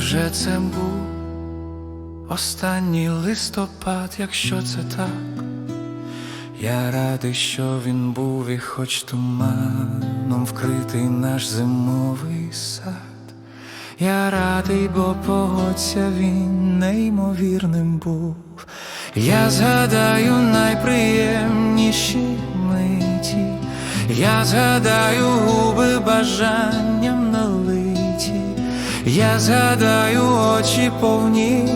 Невже це був останній листопад, якщо це так? Я радий, що він був, і хоч туманом вкритий наш зимовий сад. Я радий, бо погодься він неймовірним був. Я згадаю найприємніші миті, я згадаю губи бажанням налиті, я згадаю очі повні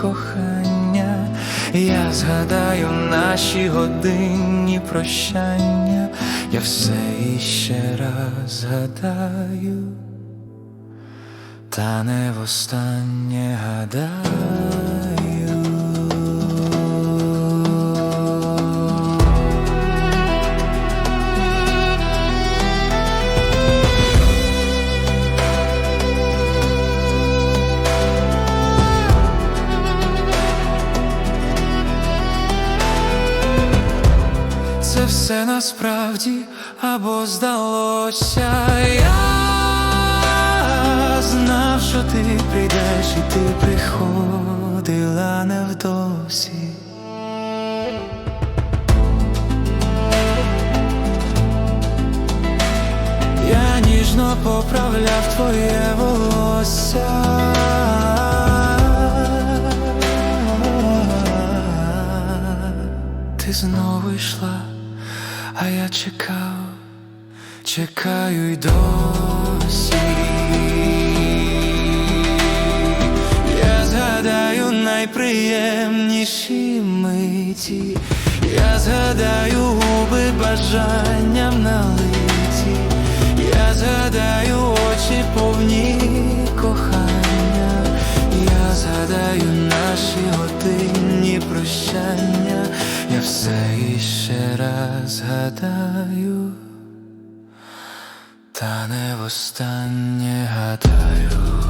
кохання, я згадаю наші годинні прощання, я все іще раз згадаю. Та не востаннє гадаю. Це насправді або здалося. Я знав, що ти прийдеш, і ти приходила невдовзі. Я ніжно поправляв твоє волосся. Ти знову йшла, а я чекав, чекаю й досі. Я згадаю найприємніші миті, я згадаю губи бажанням налиті, я згадаю очі повні кохання, я згадаю наші годинні прощання, я все іще раз гадаю, та не востаннє гадаю.